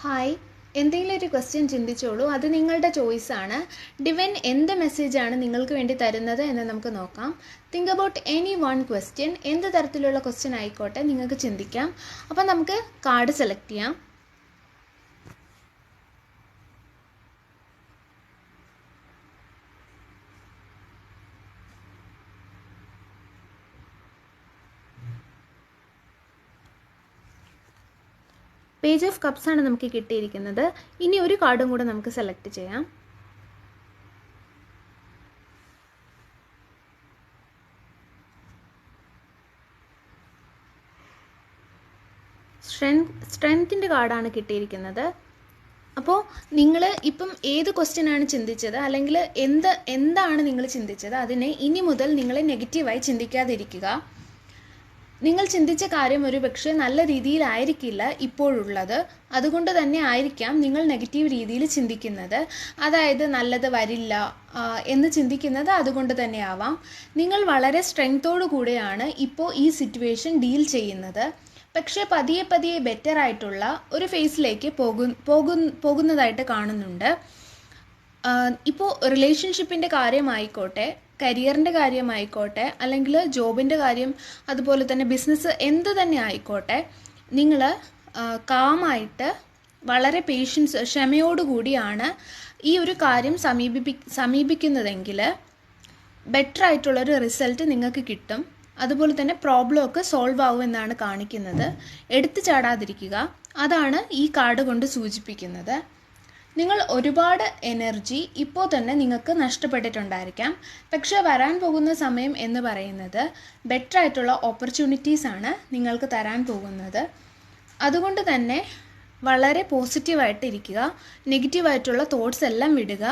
Hi എന്തെങ്കിലും ഒരു question ചിന്തിച്ചോളൂ. അത് നിങ്ങളുടെ ചോയ്സാണ് ഡിവൻ എന്ത് മെസ്സേജാണ് നിങ്ങൾക്ക് വേണ്ടി തരുന്നത് എന്ന് നമുക്ക് നോക്കാം. Think about any one question എന്ത് തരത്തിലുള്ള ക്വസ്റ്റ്യൻ ആയിക്കോട്ടെ നിങ്ങൾക്ക് ചിന്തിക്കാം. അപ്പം നമുക്ക് കാർഡ് സെലക്ട് ചെയ്യാം. പേജ് ഓഫ് കപ്സ് ആണ് നമുക്ക് കിട്ടിയിരിക്കുന്നത്. ഇനി ഒരു കാർഡും കൂടെ നമുക്ക് സെലക്ട് ചെയ്യാം. സ്ട്രെങ്ത് സ്ട്രെങ്ത്തിന്റെ കാർഡാണ് കിട്ടിയിരിക്കുന്നത്. അപ്പോൾ നിങ്ങൾ ഇപ്പം ഏത് ക്വസ്റ്റ്യൻ ആണ് ചിന്തിച്ചത്? അല്ലെങ്കിൽ എന്ത് എന്താണ് നിങ്ങൾ ചിന്തിച്ചത്? അതിനെ ഇനി മുതൽ നിങ്ങളെ നെഗറ്റീവായി ചിന്തിക്കാതിരിക്കുക. നിങ്ങൾ ചിന്തിച്ച കാര്യം ഒരു പക്ഷേ നല്ല രീതിയിലായിരിക്കില്ല ഇപ്പോഴുള്ളത്. അതുകൊണ്ട് തന്നെ ആയിരിക്കാം നിങ്ങൾ നെഗറ്റീവ് രീതിയിൽ ചിന്തിക്കുന്നത്. അതായത് നല്ലത് വരില്ല എന്ന് ചിന്തിക്കുന്നത് അതുകൊണ്ട് തന്നെ ആവാം. നിങ്ങൾ വളരെ സ്ട്രെങ്തോടു കൂടെയാണ് ഇപ്പോൾ ഈ സിറ്റുവേഷൻ ഡീൽ ചെയ്യുന്നത്. പക്ഷേ പതിയെ പതിയെ ബെറ്റർ ആയിട്ടുള്ള ഒരു ഫേസിലേക്ക് പോകു പോകുന്നതായിട്ട് കാണുന്നുണ്ട്. ഇപ്പോൾ റിലേഷൻഷിപ്പിന്റെ കാര്യമായിക്കോട്ടെ കരിയറിന്റെ കാര്യമായിക്കോട്ടെ അല്ലെങ്കിൽ ജോബിന്റെ കാര്യം അതുപോലെ തന്നെ ബിസിനസ് എന്ത് തന്നെ ആയിക്കോട്ടെ നിങ്ങൾ കാമായിട്ട് വളരെ പേഷ്യൻസ് ക്ഷമയോടുകൂടിയാണ് ഈ ഒരു കാര്യം സമീപിപ്പി സമീപിക്കുന്നതെങ്കിൽ ബെറ്റർ ആയിട്ടുള്ളൊരു റിസൾട്ട് നിങ്ങൾക്ക് കിട്ടും. അതുപോലെ തന്നെ പ്രോബ്ലം ഒക്കെ സോൾവ് ആവുമെന്നാണ് കാണിക്കുന്നത്. എടുത്തു ചാടാതിരിക്കുക. അതാണ് ഈ കാർഡ് കൊണ്ട് സൂചിപ്പിക്കുന്നത്. നിങ്ങൾ ഒരുപാട് എനർജി ഇപ്പോൾ തന്നെ നിങ്ങൾക്ക് നഷ്ടപ്പെട്ടിട്ടുണ്ടായിരിക്കാം. പക്ഷേ വരാൻ പോകുന്ന സമയം എന്ന് പറയുന്നത് ബെറ്റർ ആയിട്ടുള്ള ഓപ്പർച്യൂണിറ്റീസ് ആണ് നിങ്ങൾക്ക് തരാൻ പോകുന്നത്. അതുകൊണ്ട് തന്നെ വളരെ പോസിറ്റീവായിട്ടിരിക്കുക നെഗറ്റീവായിട്ടുള്ള തോട്ട്സ് എല്ലാം വിടുക.